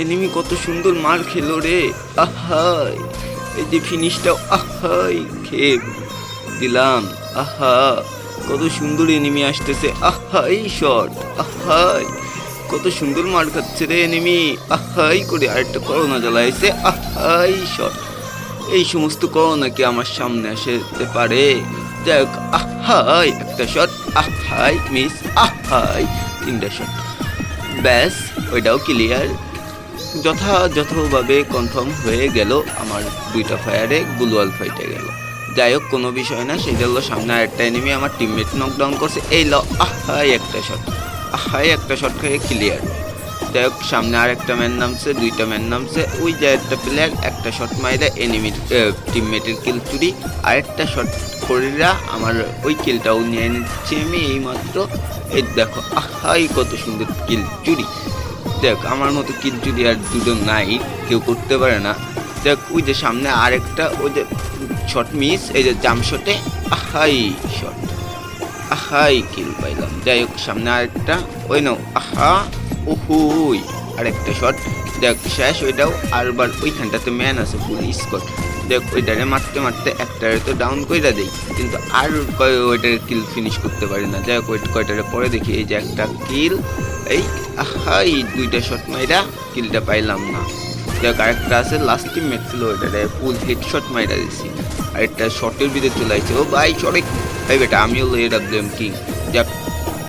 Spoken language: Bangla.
এনিমি কত সুন্দর মার খেলো রে। আহাই, এই যে ফিনিশটাও আহাই, খেয়ে দিলাম। আহা কত সুন্দর এনিমি আসতেছে। আহাই, শট, আহাই, কত সুন্দর মার খাচ্ছে রে এনিমি। আহাই, করে আরেকটা করোনা জ্বালাইছে। আহাই, শট, এই সমস্ত করোনা কি আমার সামনে আসতে পারে? যাই হোক আহাই, একটা শট আহাই মিস আহাই, তিনটা শট ব্যাস, ওইটাও ক্লিয়ার যথাযথভাবে কনফার্ম হয়ে গেল আমার দুইটা ফায়ারে গুলওয়াল ফাইটে গেল। যাই হোক, কোনো বিষয় না সেটা হলো সামনে আরেকটা এনিমি আমার টিমমেট নকডাউন করছে। এই ল, আহাই একটা শট আহাই একটা শট খেয়ে ক্লিয়ার যাই হোক, সামনে আরেকটা ম্যান নামছে, দুইটা ম্যান নামছে। ওই যে একটা প্লেয়ার একটা শট মাইরা এনিমির টিমমেটের কিল চুরি। আরেকটা শট করিরা আমার ওই কিলটাও নিয়ে নিচ্ছে আমি এইমাত্র। এই দেখো, আহাই কত সুন্দর কিল চুরি। দেখ, আমার মতো যদি আর দুটো নাই, কেউ করতে পারে না। দেখ, ওই যে সামনে আরেকটা, ওই যে শট মিস এই যে জাম শটে আহাই শট আহাই কিল পাইলাম। যাই হোক, সামনে আরেকটা, ওই নাও। আহা, ওহুই। আরেকটা শট দেখ, শেষ ওইটাও আরবার ওইখানটাতে ম্যান আছে ফুল স্কট দেখ, ওইটারে মারতে মারতে একটারে তো ডাউন কইরা দেই। কিন্তু আর ওইটারে কিল ফিনিশ করতে পারি না। যাই হোক কয়টারে পরে দেখি, এই যে একটা কিল এই আহাই, দুইটা শট মাইরা কিলটা পাইলাম না। দেখ, আরেকটা আছে লাস্ট টিম ম্যাচ ছিল ওইটারে ফুল হেড শট মাইরা দিছি। আরেকটা শটের ভিতরে চলে আসছে ও ভাই সরে এই বেটা, আমিও লয়ে রাখলাম কিং যাক